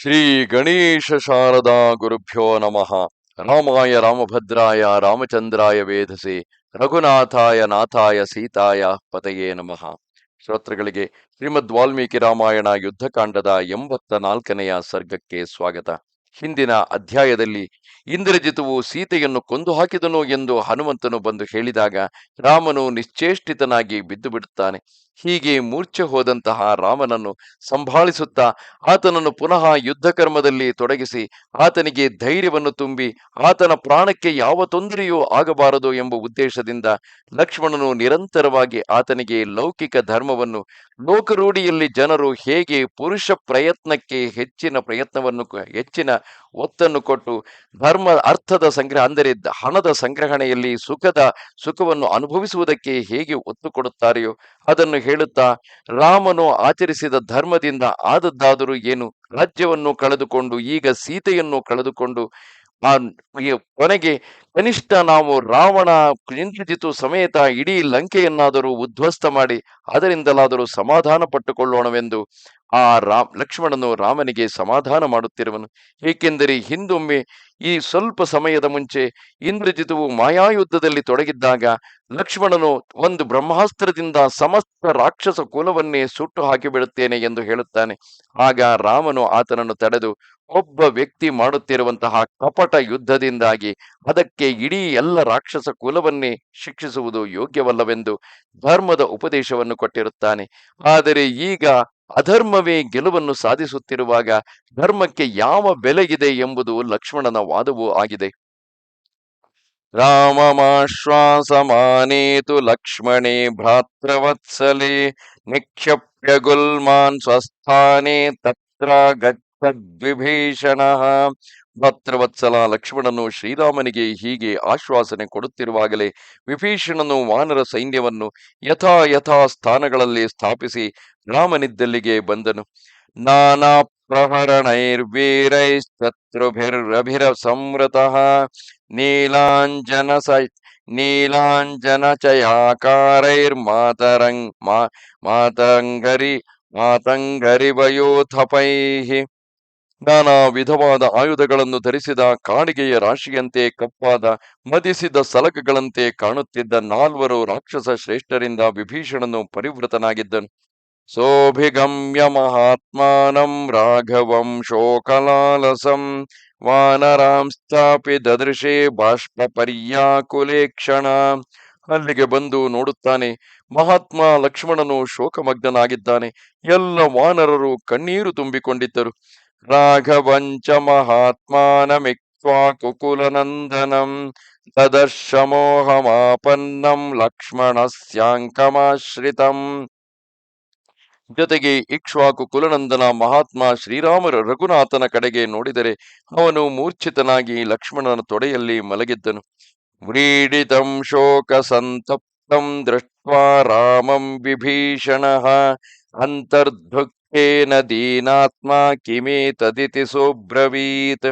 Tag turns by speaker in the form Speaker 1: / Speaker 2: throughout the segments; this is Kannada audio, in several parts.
Speaker 1: ಶ್ರೀ ಗಣೇಶ ಶಾರದಾ ಗುರುಭ್ಯೋ ನಮಃ. ರಾಮಾಯ ರಾಮಭದ್ರಾಯ ರಾಮಚಂದ್ರಾಯ ವೇಧಸೆ ರಘುನಾಥಾಯ ನಾಥಾಯ ಸೀತಾಯ ಪತಯೇ ನಮಃ. ಶ್ರೋತೃಗಳಿಗೆ ಶ್ರೀಮದ್ ವಾಲ್ಮೀಕಿ ರಾಮಾಯಣ ಯುದ್ಧಕಾಂಡದ ಎಂಬತ್ತ ನಾಲ್ಕನೆಯ ಸರ್ಗಕ್ಕೆ ಸ್ವಾಗತ. ಹಿಂದಿನ ಅಧ್ಯಾಯದಲ್ಲಿ ಇಂದ್ರಜಿತುವು ಸೀತೆಯನ್ನು ಕೊಂದು ಹಾಕಿದನು ಎಂದು ಹನುಮಂತನು ಬಂದು ಹೇಳಿದಾಗ ರಾಮನು ನಿಶ್ಚೇಷ್ಟಿತನಾಗಿ ಬಿದ್ದು ಬಿಡುತ್ತಾನೆ ಹೀಗೆ ಮೂರ್ಛೆ ಹೋದಂತಹ ರಾಮನನ್ನು ಸಂಭಾಳಿಸುತ್ತಾ ಆತನನ್ನು ಪುನಃ ಯುದ್ಧ ಕರ್ಮದಲ್ಲಿ ತೊಡಗಿಸಿ ಆತನಿಗೆ ಧೈರ್ಯವನ್ನು ತುಂಬಿ ಆತನ ಪ್ರಾಣಕ್ಕೆ ಯಾವ ತೊಂದರೆಯೂ ಆಗಬಾರದು ಎಂಬ ಉದ್ದೇಶದಿಂದ ಲಕ್ಷ್ಮಣನು ನಿರಂತರವಾಗಿ ಆತನಿಗೆ ಲೌಕಿಕ ಧರ್ಮವನ್ನು, ಲೋಕರೂಢಿಯಲ್ಲಿ ಜನರು ಹೇಗೆ ಪುರುಷ ಪ್ರಯತ್ನಕ್ಕೆ ಹೆಚ್ಚಿನ ಪ್ರಯತ್ನವನ್ನು, ಹೆಚ್ಚಿನ ಒತ್ತನ್ನು ಕೊಟ್ಟು ಧರ್ಮ ಅರ್ಥದ ಸಂಗ್ರಹ ಅಂದರೆ ಹಣದ ಸಂಗ್ರಹಣೆಯಲ್ಲಿ ಸುಖದ ಸುಖವನ್ನು ಅನುಭವಿಸುವುದಕ್ಕೆ ಹೇಗೆ ಒತ್ತು ಕೊಡುತ್ತಾರೆಯೋ ಅದನ್ನು ಹೇಳುತ್ತಾ, ರಾಮನು ಆಚರಿಸಿದ ಧರ್ಮದಿಂದ ಆದದ್ದಾದರೂ ಏನು ರಾಜ್ಯವನ್ನು ಕಳೆದುಕೊಂಡು ಈಗ ಸೀತೆಯನ್ನು ಕಳೆದುಕೊಂಡು ಆ ಕೊನೆಗೆ ಕನಿಷ್ಠ ನಾವು ರಾವಣ ಇಂದ್ರಜಿತು ಸಮೇತ ಇಡೀ ಲಂಕೆಯನ್ನಾದರೂ ಉದ್ಧ್ವಸ್ತ ಮಾಡಿ ಅದರಿಂದಲಾದರೂ ಸಮಾಧಾನ ಪಟ್ಟುಕೊಳ್ಳೋಣವೆಂದು ಆ ರಾಮ್, ಲಕ್ಷ್ಮಣನು ರಾಮನಿಗೆ ಸಮಾಧಾನ ಮಾಡುತ್ತಿರುವನು. ಏಕೆಂದರೆ ಹಿಂದೊಮ್ಮೆ ಈ ಸ್ವಲ್ಪ ಸಮಯದ ಮುಂಚೆ ಇಂದ್ರಜಿತುವು ಮಾಯಾಯುದ್ಧದಲ್ಲಿ ತೊಡಗಿದ್ದಾಗ ಲಕ್ಷ್ಮಣನು ಒಂದು ಬ್ರಹ್ಮಾಸ್ತ್ರದಿಂದ ಸಮಸ್ತ ರಾಕ್ಷಸ ಕುಲವನ್ನೇ ಸುಟ್ಟು ಹಾಕಿಬಿಡುತ್ತೇನೆ ಎಂದು ಹೇಳುತ್ತಾನೆ. ಆಗ ರಾಮನು ಆತನನ್ನು ತಡೆದು ಒಬ್ಬ ವ್ಯಕ್ತಿ ಮಾಡುತ್ತಿರುವಂತಹ ಕಪಟ ಯುದ್ಧದಿಂದಾಗಿ ಅದಕ್ಕೆ ಇಡೀ ಎಲ್ಲ ರಾಕ್ಷಸ ಕುಲವನ್ನೇ ಶಿಕ್ಷಿಸುವುದು ಯೋಗ್ಯವಲ್ಲವೆಂದು ಧರ್ಮದ ಉಪದೇಶವನ್ನು ಕೊಟ್ಟಿರುತ್ತಾನೆ. ಆದರೆ ಈಗ ಅಧರ್ಮವೇ ಗೆಲುವನ್ನು ಸಾಧಿಸುತ್ತಿರುವಾಗ ಧರ್ಮಕ್ಕೆ ಯಾವ ಬೆಲೆಗಿದೆ ಎಂಬುದು ಲಕ್ಷ್ಮಣನ ವಾದವೂ ಆಗಿದೆ. ರಾಮಮಾಶ್ವಾಸಮಾನೇತು ಲಕ್ಷ್ಮಣೇ ಭ್ರಾತೃವತ್ಸಲೆ ನಿಕ್ಷಪ್ಯ ಗುಲ್ಮಾನ್ ಸ್ವಸ್ಥಾನೇ ತತ್ರ ಗಚ್ಚದ್ವಿಭೀಷಣಃ ಭತ್ರವತ್ಸಲ ಲಕ್ಷ್ಮಣನು ಶ್ರೀರಾಮನಿಗೆ ಹೀಗೆ ಆಶ್ವಾಸನೆ ಕೊಡುತ್ತಿರುವಾಗಲೇ ವಿಭೀಷಣನು ವಾನರ ಸೈನ್ಯವನ್ನು ಯಥಾ ಯಥಾ ಸ್ಥಾನಗಳಲ್ಲಿ ಸ್ಥಾಪಿಸಿ ರಾಮನಿದ್ದಲ್ಲಿಗೆ ಬಂದನು. ನಾನಾ ಪ್ರಹರಣೈರ್ವೀರೈಸ್ತತ್ರುಭಿರಭಿರ ಸಂವೃತಃ ನೀಲಾಂಜನ ಸ ನೀಲಾಂಜನ ಚಯಾಕಾರೈರ್ಮಾತರಂಗ್ ಮಾ ಮಾತಂಗರಿ ಮಾತಂಗರಿವಯೋಥಪೈಃ ನಾನಾ ವಿಧವಾದ ಆಯುಧಗಳನ್ನು ಧರಿಸಿದ ಕಾಡಿಗೆಯ ರಾಶಿಯಂತೆ ಕಪ್ಪಾದ, ಮದಿಸಿದ ಸಲಕಗಳಂತೆ ಕಾಣುತ್ತಿದ್ದ ನಾಲ್ವರು ರಾಕ್ಷಸ ಶ್ರೇಷ್ಠರಿಂದ ವಿಭೀಷಣನು ಪರಿವೃತನಾಗಿದ್ದನು. ಸೋಭಿಗಮ್ಯ ಮಹಾತ್ಮಾನಂ ರಾಘವಂ ಶೋಕಲಾಲಸಂ ವಾನರಾಂಸ್ಥಾಪಿ ದದೃಶೆ ಬಾಷ್ಪ ಪರ್ಯಾಕುಲೇ ಕ್ಷಣ ಅಲ್ಲಿಗೆ ಬಂದು ನೋಡುತ್ತಾನೆ, ಮಹಾತ್ಮ ಲಕ್ಷ್ಮಣನು ಶೋಕಮಗ್ನನಾಗಿದ್ದಾನೆ. ಎಲ್ಲ ವಾನರರು ಕಣ್ಣೀರು ತುಂಬಿಕೊಂಡಿದ್ದರು. ರಾಘವಂಚ ಮಹಾತ್ಮಾನಮಿಕ್ವಾ ಕುಕುಲನಂದನಂ ತದರ್ಶಮೋಹಮಾಪನ್ನಂ ಲಕ್ಷ್ಮಣಸ್ಯಾಂಕಮಾಶ್ರಿತಂ ಜೊತೆಗೆ ಇಕ್ಷ್ವಾಕು ಕುಲನಂದನ ಮಹಾತ್ಮ ಶ್ರೀರಾಮರ ರಘುನಾಥನ ಕಡೆಗೆ ನೋಡಿದರೆ ಅವನು ಮೂರ್ಛಿತನಾಗಿ ಲಕ್ಷ್ಮಣನ ತೊಡೆಯಲ್ಲಿ ಮಲಗಿದ್ದನು. ವ್ರೀಡಿತಂ ಶೋಕ ಸಂತಪ್ತಂ ದೃಷ್ಟ್ವಾ ರಾಮಂ ವಿಭೀಷಣಃ ಅಂತರ್ಧುಃಖೇನ ದೀನಾತ್ಮ ಕಿಮೇತದಿತಿ ಸೋಬ್ರವೀತ್.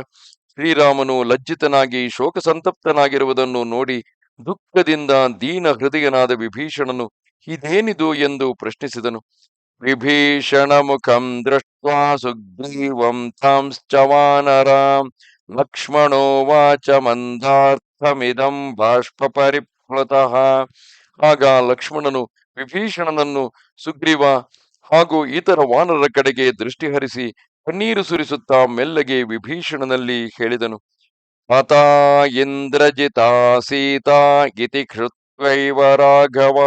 Speaker 1: ಶ್ರೀರಾಮನು ಲಜ್ಜಿತನಾಗಿ ಶೋಕ ಸಂತಪ್ತನಾಗಿರುವುದನ್ನು ನೋಡಿ ದುಃಖದಿಂದ ದೀನ ಹೃದಯನಾದ ವಿಭೀಷಣನು ಇದೇನಿದು ಎಂದು ಪ್ರಶ್ನಿಸಿದನು. ವಿಭೀಷಣ ಮುಖಂ ದೃಷ್ಟ್ವಾ ಸುಗ್ರೀವಂ ಲಕ್ಷ್ಮಣೋ ವಾಚ ಮಂದಾರ್ಥಮಿದಂ ಬಾಷ್ಪ ಪರಿಪ್ಲುತಃ ಆಗ ಲಕ್ಷ್ಮಣನು ವಿಭೀಷಣನನ್ನು ಸುಗ್ರೀವ ಹಾಗೂ ಇತರ ವಾನರ ಕಡೆಗೆ ದೃಷ್ಟಿ ಹರಿಸಿ ಕಣ್ಣೀರು ಸುರಿಸುತ್ತಾ ಮೆಲ್ಲಗೆ ವಿಭೀಷಣನಲ್ಲಿ ಹೇಳಿದನು ಹತಾ ಇಂದ್ರಜಿತಾ ಸೀತಾ ಇತಿ ಕೃತ್ವೈವ ರಾಘವ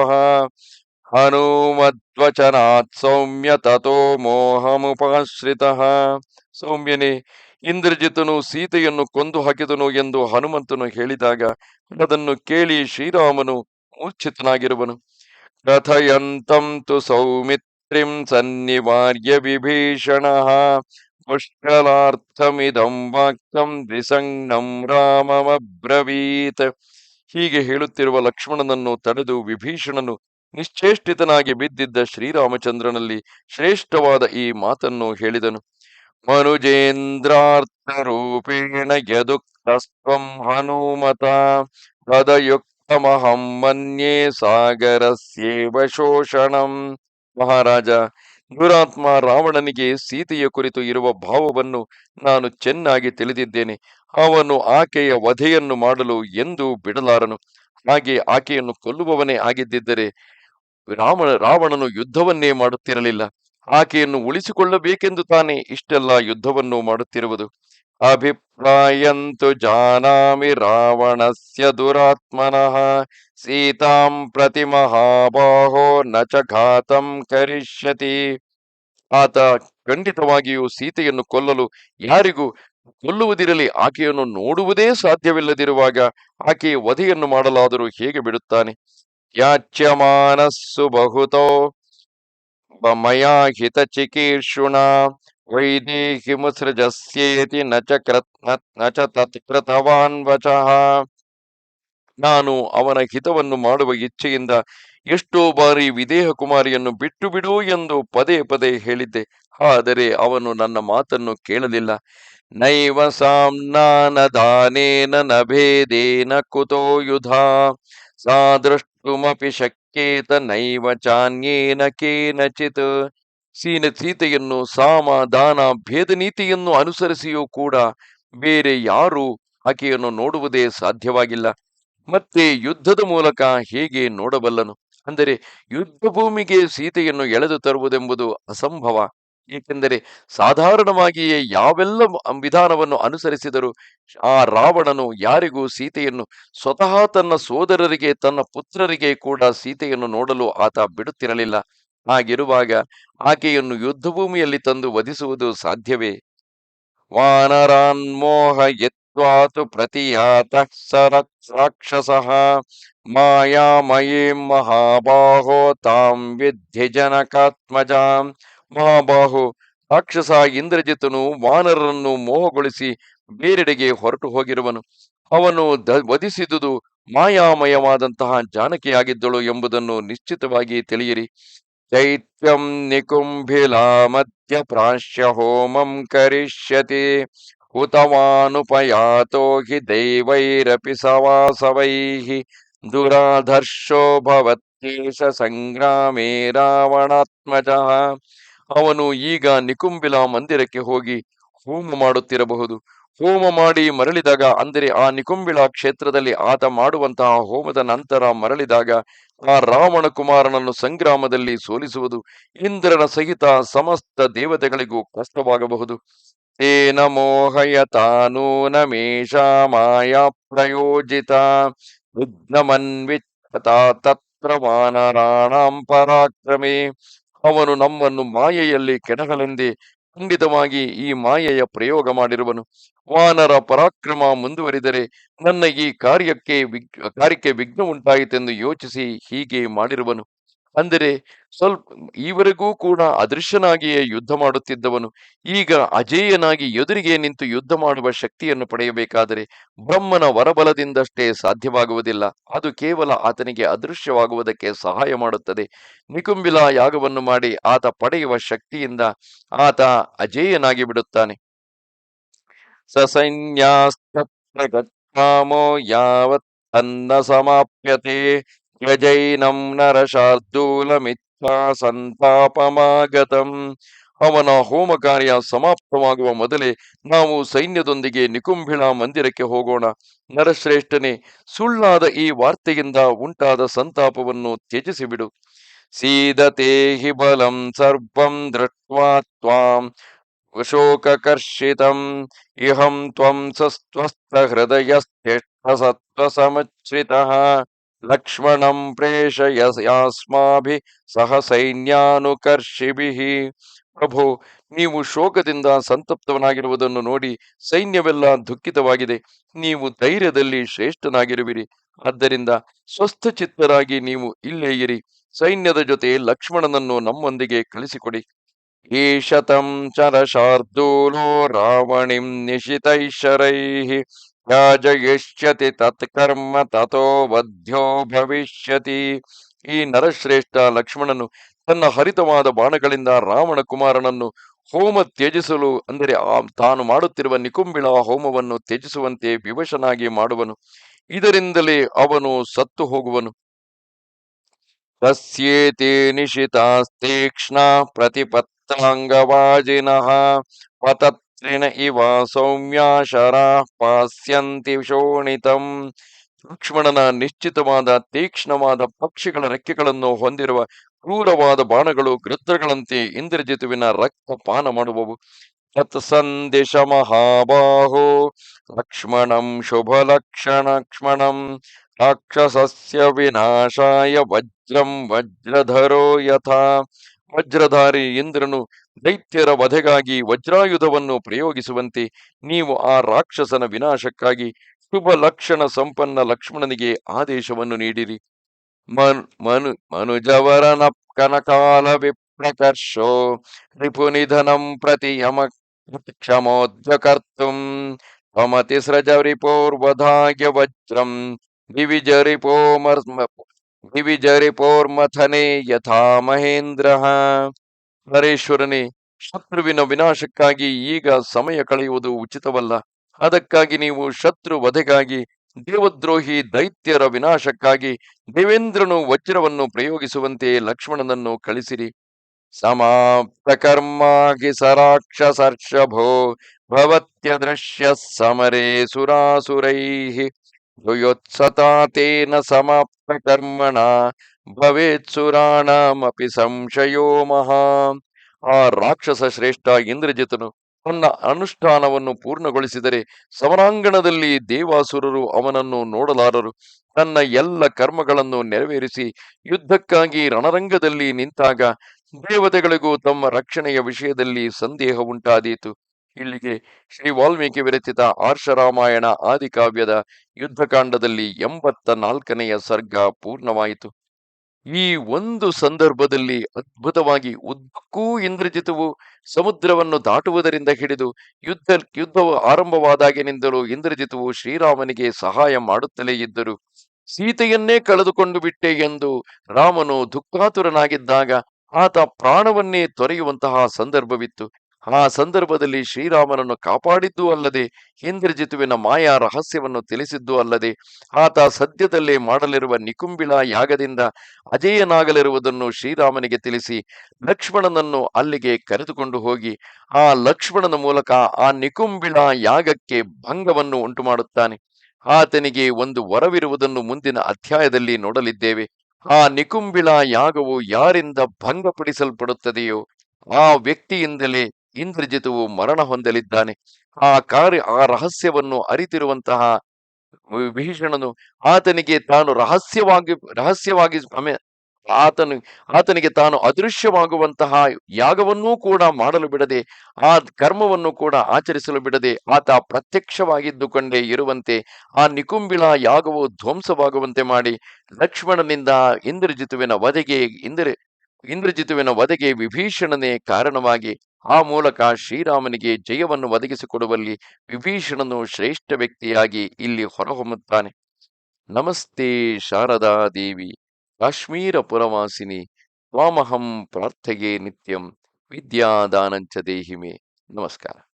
Speaker 1: ಹನುಮದ್ವಚನಾತ್ ಸೌಮ್ಯ ತಥೋ ಮೋಹಮುಪಾಶ್ರಿತ. ಸೌಮ್ಯನೇ, ಇಂದ್ರಜಿತನು ಸೀತೆಯನ್ನು ಕೊಂದು ಹಾಕಿದನು ಎಂದು ಹನುಮಂತನು ಹೇಳಿದಾಗ ಅದನ್ನು ಕೇಳಿ ಶ್ರೀರಾಮನು ಮೂರ್ಛಿತನಾಗಿರುವನು. ರಥಯಂತಂ ತು ಸೌಮಿತ್ರಿಂ ಸನ್ನಿವಾರ್ಯ ವಿಭೀಷಣ ಮುಷ್ಕಲಾರ್ಥಮಿದಂ ವಾಕ್ಯಂ ದ್ವಿಸಂಗ್ನಂ ರಾಮಮಬ್ರವೀತ್ ಹೀಗೆ ಹೇಳುತ್ತಿರುವ ಲಕ್ಷ್ಮಣನನ್ನು ತಡೆದು ವಿಭೀಷಣನು ನಿಶ್ಚೇಷ್ಟಿತನಾಗಿ ಬಿದ್ದಿದ್ದ ಶ್ರೀರಾಮಚಂದ್ರನಲ್ಲಿ ಶ್ರೇಷ್ಠವಾದ ಈ ಮಾತನ್ನು ಹೇಳಿದನು. ಮನುಜೇಂದ್ರಾರ್ಥ ರೂಪೇಣ ಯದುಕ್ತಸ್ತ್ವಂ ಹನುಮತ, ತದಯುಕ್ತಮಹಂ ಮನ್ಯೇ ಸಾಗರಸ್ಯೇವ ಶೋಷಣಂ। ಮಹಾರಾಜ ದುರಾತ್ಮ ರಾವಣನಿಗೆ ಸೀತೆಯ ಕುರಿತು ಇರುವ ಭಾವವನ್ನು ನಾನು ಚೆನ್ನಾಗಿ ತಿಳಿದಿದ್ದೇನೆ. ಅವನು ಆಕೆಯ ವಧೆಯನ್ನು ಮಾಡಲು ಎಂದು ಬಿಡಲಾರನು. ಹಾಗೆ ಆಕೆಯನ್ನು ಕೊಲ್ಲುವವನೇ ಆಗಿದ್ದಿದ್ದರೆ ರಾಮ ರಾವಣನು ಯುದ್ಧವನ್ನೇ ಮಾಡುತ್ತಿರಲಿಲ್ಲ. ಆಕೆಯನ್ನು ಉಳಿಸಿಕೊಳ್ಳಬೇಕೆಂದು ತಾನೇ ಇಷ್ಟೆಲ್ಲ ಯುದ್ಧವನ್ನು ಮಾಡುತ್ತಿರುವುದು. ಅಭಿಪ್ರಾಯಂತು ಜಾನಾಮಿ ರಾವಣಸ್ಯ ದುರಾತ್ಮನಃ. ಸೀತಾಂ ಪ್ರತಿ ಮಹಾಬಾಹೋ ನ ಘಾತಂ ಕರಿಷ್ಯತಿ ಆತ ಖಂಡಿತವಾಗಿಯೂ ಸೀತೆಯನ್ನು ಕೊಲ್ಲಲು ಯಾರಿಗೂ ಕೊಲ್ಲುವುದಿರಲಿ, ಆಕೆಯನ್ನು ನೋಡುವುದೇ ಸಾಧ್ಯವಿಲ್ಲದಿರುವಾಗ ಆಕೆಯ ವಧೆಯನ್ನು ಮಾಡಲಾದರೂ ಹೇಗೆ ಬಿಡುತ್ತಾನೆ? ಯಾಚ್ಯಮಾನಸ್ಸು ಬಹುತೋ ಮಯಾ ಹಿತ ಚಿಕೀರ್ಷುಣ ವೈದೇಹಿ ಮುಸೃಜಸ್ಯೇತಿ ನ ಚ ಕೃತ್ ನಚ ತತ್ಕೃತವಾನ್ ವಚಃ ನಾನು ಅವನ ಹಿತವನ್ನು ಮಾಡುವ ಇಚ್ಛೆಯಿಂದ ಎಷ್ಟೋ ಬಾರಿ ವಿದೇಹ ಕುಮಾರಿಯನ್ನು ಬಿಟ್ಟು ಬಿಡು ಎಂದು ಪದೇ ಪದೇ ಹೇಳಿದ್ದೆ. ಆದರೆ ಅವನು ನನ್ನ ಮಾತನ್ನು ಕೇಳಲಿಲ್ಲ. ನೈವ ಸಾಮ್ನಾನ ದಾನೇನ ನ ಭೇದೇನ ಕುತೋ ಯುಧ. ಸಾ ದೃಷ್ಟುಮಪಿ ಶಕ್ಯೇತ ನೈವ ಚಾನ್ಯೇನ ಕೇನಚಿತ್. ಸೀನ ಸೀತೆಯನ್ನು ಸಾಮ ದಾನ ಭೇದ ನೀತಿಯನ್ನು ಅನುಸರಿಸಿಯೂ ಕೂಡ ಬೇರೆ ಯಾರೂ ಆಕೆಯನ್ನು ನೋಡುವುದೇ ಸಾಧ್ಯವಾಗಿಲ್ಲ. ಮತ್ತೆ ಯುದ್ಧದ ಮೂಲಕ ಹೇಗೆ ನೋಡಬಲ್ಲನು? ಅಂದರೆ ಯುದ್ಧ ಭೂಮಿಗೆ ಸೀತೆಯನ್ನು ಎಳೆದು ತರುವುದೆಂಬುದು ಅಸಂಭವ. ಏಕೆಂದರೆ ಸಾಧಾರಣವಾಗಿಯೇ ಯಾವೆಲ್ಲ ವಿಧಾನವನ್ನು ಅನುಸರಿಸಿದರೂ ಆ ರಾವಣನು ಯಾರಿಗೂ ಸೀತೆಯನ್ನು ಸ್ವತಃ ತನ್ನ ಸೋದರರಿಗೆ, ತನ್ನ ಪುತ್ರರಿಗೆ ಕೂಡ ಸೀತೆಯನ್ನು ನೋಡಲು ಆತ ಬಿಡುತ್ತಿರಲಿಲ್ಲ. ಹಾಗಿರುವಾಗ ಆಕೆಯನ್ನು ಯುದ್ಧ ಭೂಮಿಯಲ್ಲಿ ತಂದು ವಧಿಸುವುದು ಸಾಧ್ಯವೇ? ವಾನರಾನ್ ಪ್ರತಿಹಾತ ರಾಕ್ಷಸಃ ಮಾಯಾಮಯೀಂ ಮಹಾಬಾಹೋ ತಾಂ ವಿದ್ಧಿ ಜನಕಾತ್ಮಜಾಂ ಮಹಾಬಾಹು ರಾಕ್ಷಸ ಇಂದ್ರಜಿತನು ವಾನರರನ್ನು ಮೋಹಗೊಳಿಸಿ ಬೇರೆಡೆಗೆ ಹೊರಟು ಹೋಗಿರುವನು. ಅವನು ವಧಿಸಿದುದು ಮಾಯಾಮಯವಾದಂತಹ ಜಾನಕಿಯಾಗಿದ್ದಳು ಎಂಬುದನ್ನು ನಿಶ್ಚಿತವಾಗಿ ತಿಳಿಯಿರಿ. ಚೈತ್ಯಂ ನಿಕುಂಭಿಲಾಮಧ್ಯ ಪ್ರಾಶ್ಯ ಹೋಮಂ ಕರಿಷ್ಯತಿ. ಹುತವಾನುಪಯಾತೋ ಹಿ ದೈವೈರಪಿ ಸವಾಸವೈ ಸಂಗ್ರಾಮೇ ರಾವಣಾತ್ಮಜಃ ಅವನು ಈಗ ನಿಕುಂಬಿಲ ಮಂದಿರಕ್ಕೆ ಹೋಗಿ ಹೋಮ ಮಾಡುತ್ತಿರಬಹುದು। ಹೋಮ ಮಾಡಿ ಮರಳಿದಾಗ, ಅಂದರೆ ಆ ನಿಕುಂಬಿಳ ಕ್ಷೇತ್ರದಲ್ಲಿ ಆತ ಮಾಡುವಂತಹ ಹೋಮದ ನಂತರ ಮರಳಿದಾಗ, ಆ ರಾವಣ ಕುಮಾರನನ್ನು ಸಂಗ್ರಾಮದಲ್ಲಿ ಸೋಲಿಸುವುದು ಇಂದ್ರನ ಸಹಿತ ಸಮಸ್ತ ದೇವತೆಗಳಿಗೂ ಕಷ್ಟವಾಗಬಹುದು। ತೇನ ಮೋಹಯತಾನೂನ ಮೇಷಾ ಮಾಯಾ ಪ್ರಯೋಜಿತ. ವಿಘ್ನಮನ್ವಿತ ತತ್ರ ವಾನರಾಣಾಂ ಪರಾಕ್ರಮೇ. ಅವನು ನಮ್ಮನ್ನು ಮಾಯೆಯಲ್ಲಿ ಕೆಡಗಲೆಂದೇ ಖಂಡಿತವಾಗಿ ಈ ಮಾಯೆಯ ಪ್ರಯೋಗ ಮಾಡಿರುವನು. ವಾನರ ಪರಾಕ್ರಮ ಮುಂದುವರಿದರೆ ನನ್ನ ಈ ಕಾರ್ಯಕ್ಕೆ ವಿಘ್, ಕಾರ್ಯಕ್ಕೆ ವಿಘ್ನ ಉಂಟಾಯಿತೆಂದು ಯೋಚಿಸಿ ಹೀಗೆ ಮಾಡಿರುವನು. ಅಂದರೆ ಸ್ವಲ್ಪ ಈವರೆಗೂ ಕೂಡ ಅದೃಶ್ಯನಾಗಿಯೇ ಯುದ್ಧ ಮಾಡುತ್ತಿದ್ದವನು, ಈಗ ಅಜೇಯನಾಗಿ ಎದುರಿಗೆ ನಿಂತು ಯುದ್ಧ ಮಾಡುವ ಶಕ್ತಿಯನ್ನು ಪಡೆಯಬೇಕಾದರೆ ಬ್ರಹ್ಮನ ವರಬಲದಿಂದಷ್ಟೇ ಸಾಧ್ಯವಾಗುವುದಿಲ್ಲ. ಅದು ಕೇವಲ ಆತನಿಗೆ ಅದೃಶ್ಯವಾಗುವುದಕ್ಕೆ ಸಹಾಯ ಮಾಡುತ್ತದೆ. ನಿಕುಂಬಿಲ ಯಾಗವನ್ನು ಮಾಡಿ ಆತ ಪಡೆಯುವ ಶಕ್ತಿಯಿಂದ ಆತ ಅಜೇಯನಾಗಿ ಬಿಡುತ್ತಾನೆ. ಸಸೈನ್ಯಾಸ್ತತ್ರ ಯಾವ ಅನ್ನ ಸಮಾಪ್ಯತೆ ತ್ಯಜೈನಂ ನರಶಾರ್ದೂಲಮಿಥ್ಯಾ ಸಂತಾಪಮಾಗತಂ ಅವನ ಹೋಮ ಕಾರ್ಯ ಸಮಾಪ್ತವಾಗುವ ಮೊದಲೇ ನಾವು ಸೈನ್ಯದೊಂದಿಗೆ ನಿಕುಂಭಿಳ ಮಂದಿರಕ್ಕೆ ಹೋಗೋಣ. ನರಶ್ರೇಷ್ಠನೇ, ಸುಳ್ಳಾದ ಈ ವಾರ್ತೆಯಿಂದ ಉಂಟಾದ ಸಂತಾಪವನ್ನು ತ್ಯಜಿಸಿಬಿಡು. ಸೀದತೆ ಹಿ ಬಲಂ ಸರ್ವಂ ದೃಷ್ಟ್ವಾ ಇಹಂ ತ್ವಂ ಸಸ್ತ್ವಸ್ತ ಹೃದಯ ಸತ್ವ ಸಮಚ್ಛ್ರಿತಃ ಲಕ್ಷ್ಮಣಂ ಪ್ರೇಷಯಾಸ್ಮಾಭಿ ಸಹ ಸೈನ್ಯಾನುಕರ್ಷಿಭಿಃ ಪ್ರಭು ನೀವು ಶೋಕದಿಂದ ಸಂತಪ್ತವನಾಗಿರುವುದನ್ನು ನೋಡಿ ಸೈನ್ಯವೆಲ್ಲ ದುಃಖಿತವಾಗಿದೆ. ನೀವು ಧೈರ್ಯದಲ್ಲಿ ಶ್ರೇಷ್ಠನಾಗಿರುವಿರಿ. ಆದ್ದರಿಂದ ಸ್ವಸ್ಥ ಚಿತ್ತರಾಗಿ ನೀವು ಇಲ್ಲೇ ಇರಿ. ಸೈನ್ಯದ ಜೊತೆ ಲಕ್ಷ್ಮಣನನ್ನು ನಮ್ಮೊಂದಿಗೆ ಕಳಿಸಿಕೊಡಿ. ಈಶತಂ ಚರಶಾರ್ದೂಲೋ ರಾವಣಿಂ ನಿಶಿತೈಶ್ವರೈಃ ಯಾಜಯಿಷ್ಯತಿ ತತ್ಕರ್ಮ ತಥೋ ವಧ್ಯೋ ಭವಿಷ್ಯತಿ ಈ ನರಶ್ರೇಷ್ಠ ಲಕ್ಷ್ಮಣನು ತನ್ನ ಹರಿತವಾದ ಬಾಣಗಳಿಂದ ರಾವಣ ಕುಮಾರನನ್ನು ಹೋಮ ತ್ಯಜಿಸಲು, ಅಂದರೆ ಆ ತಾನು ಮಾಡುತ್ತಿರುವ ನಿಕುಂಬಿಳ ಹೋಮವನ್ನು ತ್ಯಜಿಸುವಂತೆ ವಿವಶನಾಗಿ ಮಾಡುವನು. ಇದರಿಂದಲೇ ಅವನು ಸತ್ತು ಹೋಗುವನು. ತಸ್ಯೇತೆ ನಿಶಿತಾಸ್ತೀಕ್ಷ್ಣ ಪ್ರತಿಪತ್ತಾಂಗವಾಜಿನಃ ಪತತ್ರಿಣ ಇವ ಸೌಮ್ಯಾ ಶರಾ ಪಾಸ್ಯಂತಿ ಶೋಣಿತಂ. ಲಕ್ಷ್ಮಣನ ನಿಶ್ಚಿತವಾದ ತೀಕ್ಷ್ಣವಾದ ಪಕ್ಷಿಗಳ ರೆಕ್ಕೆಗಳನ್ನು ಹೊಂದಿರುವ ಕ್ರೂರವಾದ ಬಾಣಗಳು ಗೃದ್ರಗಳಂತೆ ಇಂದ್ರಜಿತುವಿನ ರಕ್ತ ಪಾನ ಮಾಡುವವು. ತತ್ಸಂದಿಶ ಮಹಾಬಾಹೋ. ಲಕ್ಷ್ಮಣಂ ಶುಭ ಲಕ್ಷಣ ಲಕ್ಷ್ಮಣಂ ರಾಕ್ಷಸಸ್ಯ ವಿನಾಶಾಯ ವಜ್ರಂ ವಜ್ರಧರೋ ಯಥಾ. ವಜ್ರಧಾರಿ ಇಂದ್ರನು ದೈತ್ಯರ ವಧೆಗಾಗಿ ವಜ್ರಾಯುಧವನ್ನು ಪ್ರಯೋಗಿಸುವಂತೆ ನೀವು ಆ ರಾಕ್ಷಸನ ವಿನಾಶಕ್ಕಾಗಿ ಶುಭ ಲಕ್ಷಣ ಸಂಪನ್ನ ಲಕ್ಷ್ಮಣನಿಗೆ ಆದೇಶವನ್ನು ನೀಡಿರಿ. ಮನು ಮನು ಮನುಜವರನ ಕನಕಾಲ ವಿಪ್ರಕರ್ಷೋ ರಿಪುನಿಧನಂ ಪ್ರತಿ ಯಮ ಕ್ಷಮೋದ್ಯಕರ್ತುಂ ತ್ವಮತಿ ಸೃಜ ರಿಪೋರ್ವಧಾಗ್ಯ ವಜ್ರಂ ದಿವಿಜರಿಪೋಮರ್ಮ ದಿವಿಜರಿಪೋರ್ಮಥನೆ ಯಥಾ ಮಹೇಂದ್ರ ನರೇಶ್ವರನೇ ಶತ್ರುವಿನ ವಿನಾಶಕ್ಕಾಗಿ ಈಗ ಸಮಯ ಕಳೆಯುವುದು ಉಚಿತವಲ್ಲ, ಅದಕ್ಕಾಗಿ ನೀವು ಶತ್ರು ವಧೆಗಾಗಿ, ದೇವದ್ರೋಹಿ ದೈತ್ಯರ ವಿನಾಶಕ್ಕಾಗಿ ದೇವೇಂದ್ರನು ವಜ್ರವನ್ನು ಪ್ರಯೋಗಿಸುವಂತೆ ಲಕ್ಷ್ಮಣನನ್ನು ಕಳಿಸಿರಿ. ಸಮಾಪ್ತ ಕರ್ಮಾಗಿ ಸರಾಕ್ಷಸರ್ಷಭೋ ಭವತ್ಯ ದೃಶ್ಯ ಸಮರೇ ಸುರಾಸುರೈಃ ಯುಯೋತ್ಸತಾತೇನ ಸಮಾಪ್ತ ಕರ್ಮಣ ಭವೇತ್ ಸುರಾಣಮಪಿ ಸಂಶಯೋ ಮಹಾ ಆ ರಾಕ್ಷಸ ಶ್ರೇಷ್ಠ ಇಂದ್ರಜಿತನು ತನ್ನ ಅನುಷ್ಠಾನವನ್ನು ಪೂರ್ಣಗೊಳಿಸಿದರೆ ಸಮರಾಂಗಣದಲ್ಲಿ ದೇವಾಸುರರು ಅವನನ್ನು ನೋಡಲಾರರು. ತನ್ನ ಎಲ್ಲ ಕರ್ಮಗಳನ್ನು ನೆರವೇರಿಸಿ ಯುದ್ಧಕ್ಕಾಗಿ ರಣರಂಗದಲ್ಲಿ ನಿಂತಾಗ ದೇವತೆಗಳಿಗೂ ತಮ್ಮ ರಕ್ಷಣೆಯ ವಿಷಯದಲ್ಲಿ ಸಂದೇಹ ಉಂಟಾದೀತು ಇಲ್ಲಿಗೆ ಶ್ರೀ ವಾಲ್ಮೀಕಿ ವಿರಚಿತ ಆರ್ಷರಾಮಾಯಣ ಆದಿಕಾವ್ಯದ ಯುದ್ಧಕಾಂಡದಲ್ಲಿ ಎಂಬತ್ತ ನಾಲ್ಕನೆಯ ಸರ್ಗ ಪೂರ್ಣವಾಯಿತು. ಈ ಒಂದು ಸಂದರ್ಭದಲ್ಲಿ ಅದ್ಭುತವಾಗಿ ಉದ್ದಕ್ಕೂ ಇಂದ್ರಜಿತವು ಸಮುದ್ರವನ್ನು ದಾಟುವುದರಿಂದ ಹಿಡಿದು ಯುದ್ಧ ಯುದ್ಧವು ಆರಂಭವಾದಾಗಿನಿಂದಲೂ ಇಂದ್ರಜಿತವು ಶ್ರೀರಾಮನಿಗೆ ಸಹಾಯ ಮಾಡುತ್ತಲೇ ಇದ್ದರು. ಸೀತೆಯನ್ನೇ ಕಳೆದುಕೊಂಡು ಬಿಟ್ಟೆ ಎಂದು ರಾಮನು ದುಃಖಾತುರನಾಗಿದ್ದಾಗ ಆತ ಪ್ರಾಣವನ್ನೇ ತೊರೆಯುವಂತಹ ಸಂದರ್ಭವಿತ್ತು. ಆ ಸಂದರ್ಭದಲ್ಲಿ ಶ್ರೀರಾಮನನ್ನು ಕಾಪಾಡಿದ್ದೂ ಅಲ್ಲದೆ ಇಂದ್ರಜಿತುವಿನ ಮಾಯಾ ರಹಸ್ಯವನ್ನು ತಿಳಿಸಿದ್ದೂ ಅಲ್ಲದೆ ಆತ ಸದ್ಯದಲ್ಲೇ ಮಾಡಲಿರುವ ನಿಕುಂಬಿಳ ಯಾಗದಿಂದ ಅಜೇಯನಾಗಲಿರುವುದನ್ನು ಶ್ರೀರಾಮನಿಗೆ ತಿಳಿಸಿ ಲಕ್ಷ್ಮಣನನ್ನು ಅಲ್ಲಿಗೆ ಕರೆದುಕೊಂಡು ಹೋಗಿ ಆ ಲಕ್ಷ್ಮಣನ ಮೂಲಕ ಆ ನಿಕುಂಬಿಳ ಯಾಗಕ್ಕೆ ಭಂಗವನ್ನು ಉಂಟು ಮಾಡುತ್ತಾನೆ ಆತನಿಗೆ ಒಂದು ವರವಿರುವುದನ್ನು ಮುಂದಿನ ಅಧ್ಯಾಯದಲ್ಲಿ ನೋಡಲಿದ್ದೇವೆ. ಆ ನಿಕುಂಬಿಳ ಯಾಗವು ಯಾರಿಂದ ಭಂಗಪಡಿಸಲ್ಪಡುತ್ತದೆಯೋ ಆ ವ್ಯಕ್ತಿಯಿಂದಲೇ ಇಂದ್ರಜಿತುವು ಮರಣ ಹೊಂದಲಿದ್ದಾನೆ. ಆ ಕಾರ್ಯ, ಆ ರಹಸ್ಯವನ್ನು ಅರಿತಿರುವಂತಹ ವಿಭೀಷಣನು ಆತನಿಗೆ ತಾನು ರಹಸ್ಯವಾಗಿ ರಹಸ್ಯವಾಗಿ ಆತನು, ಆತನಿಗೆ ತಾನು ಅದೃಶ್ಯವಾಗುವಂತಹ ಯಾಗವನ್ನೂ ಕೂಡ ಮಾಡಲು ಬಿಡದೆ, ಆ ಕರ್ಮವನ್ನು ಕೂಡ ಆಚರಿಸಲು ಬಿಡದೆ ಆತ ಪ್ರತ್ಯಕ್ಷವಾಗಿದ್ದುಕೊಂಡೇ ಇರುವಂತೆ, ಆ ನಿಕುಂಬಿಳ ಯಾಗವು ಧ್ವಂಸವಾಗುವಂತೆ ಮಾಡಿ ಲಕ್ಷ್ಮಣನಿಂದ ಇಂದ್ರಜಿತುವಿನ ವಧೆಗೆ, ಇಂದ್ರ, ಇಂದ್ರಜಿತುವಿನ ವಧೆಗೆ ವಿಭೀಷಣನೇ ಕಾರಣವಾಗಿ ಆ ಮೂಲಕ ಶ್ರೀರಾಮನಿಗೆ ಜಯವನ್ನು ಒದಗಿಸಿಕೊಡುವಲ್ಲಿ ವಿಭೀಷಣನು ಶ್ರೇಷ್ಠ ವ್ಯಕ್ತಿಯಾಗಿ ಇಲ್ಲಿ ಹೊರಹೊಮ್ಮುತ್ತಾನೆ. ನಮಸ್ತೆ ಶಾರದಾ ದೇವಿ ಕಾಶ್ಮೀರ ಪುರವಾಸಿನಿ, ತ್ವಾಮಹಂ ಪ್ರಾರ್ಥೆಗೆ ನಿತ್ಯಂ ವಿದ್ಯಾದಾನಂಚ ದೇಹಿಮೆ. ನಮಸ್ಕಾರ.